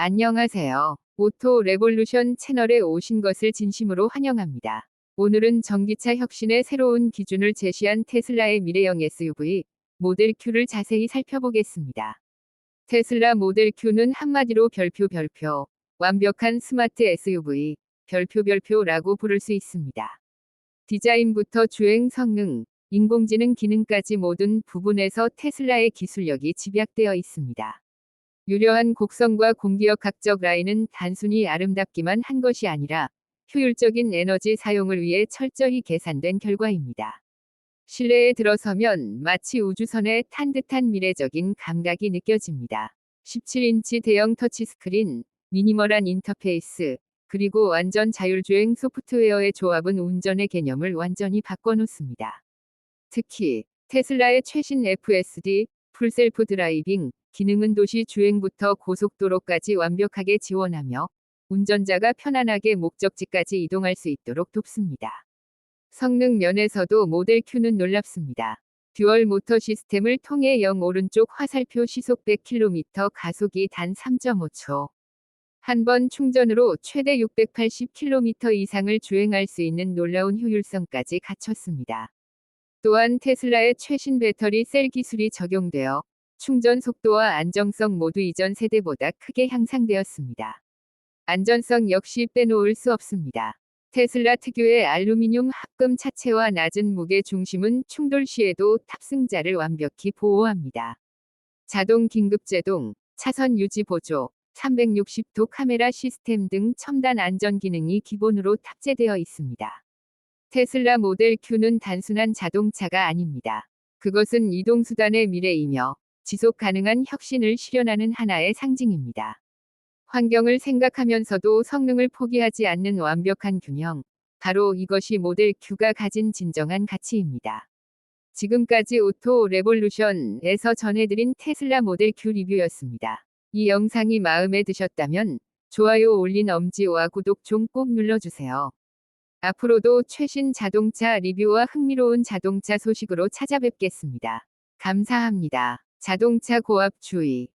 안녕하세요. 오토 레볼루션 채널에 오신 것을 진심으로 환영합니다. 오늘은 전기차 혁신의 새로운 기준을 제시한 테슬라의 미래형 SUV 모델 Q를 자세히 살펴보겠습니다. 테슬라 모델 Q는 한마디로 별표 별표, 완벽한 스마트 SUV, 별표 별표라고 부를 수 있습니다. 디자인부터 주행 성능, 인공지능 기능까지 모든 부분에서 테슬라의 기술력이 집약되어 있습니다. 유려한 곡선과 공기역 각적 라인은 단순히 아름답기만 한 것이 아니라 효율적인 에너지 사용을 위해 철저히 계산된 결과입니다. 실내에 들어서면 마치 우주선에 탄 듯한 미래적인 감각이 느껴집니다. 17인치 대형 터치스크린, 미니멀한 인터페이스, 그리고 완전 자율주행 소프트웨어의 조합은 운전의 개념을 완전히 바꿔놓습니다. 특히 테슬라의 최신 FSD, 풀셀프 드라이빙, 기능은 도시 주행부터 고속도로까지 완벽하게 지원하며 운전자가 편안하게 목적지까지 이동할 수 있도록 돕습니다. 성능 면에서도 모델 Q는 놀랍습니다. 듀얼 모터 시스템을 통해 영 오른쪽 화살표 시속 100km 가속이 단 3.5초. 한 번 충전으로 최대 680km 이상을 주행할 수 있는 놀라운 효율성까지 갖췄습니다. 또한 테슬라의 최신 배터리 셀 기술이 적용되어 충전 속도와 안정성 모두 이전 세대보다 크게 향상되었습니다. 안전성 역시 빼놓을 수 없습니다. 테슬라 특유의 알루미늄 합금 차체와 낮은 무게 중심은 충돌 시에도 탑승자를 완벽히 보호합니다. 자동 긴급 제동, 차선 유지 보조, 360도 카메라 시스템 등 첨단 안전 기능이 기본으로 탑재되어 있습니다. 테슬라 모델 Q는 단순한 자동차가 아닙니다. 그것은 이동수단의 미래이며 지속 가능한 혁신을 실현하는 하나의 상징입니다. 환경을 생각하면서도 성능을 포기하지 않는 완벽한 균형. 바로 이것이 모델 Q가 가진 진정한 가치입니다. 지금까지 오토 레볼루션에서 전해드린 테슬라 모델 Q 리뷰였습니다. 이 영상이 마음에 드셨다면 좋아요 올린 엄지와 구독 좀 꼭 눌러주세요. 앞으로도 최신 자동차 리뷰와 흥미로운 자동차 소식으로 찾아뵙겠습니다. 감사합니다. 자동차 고압 주의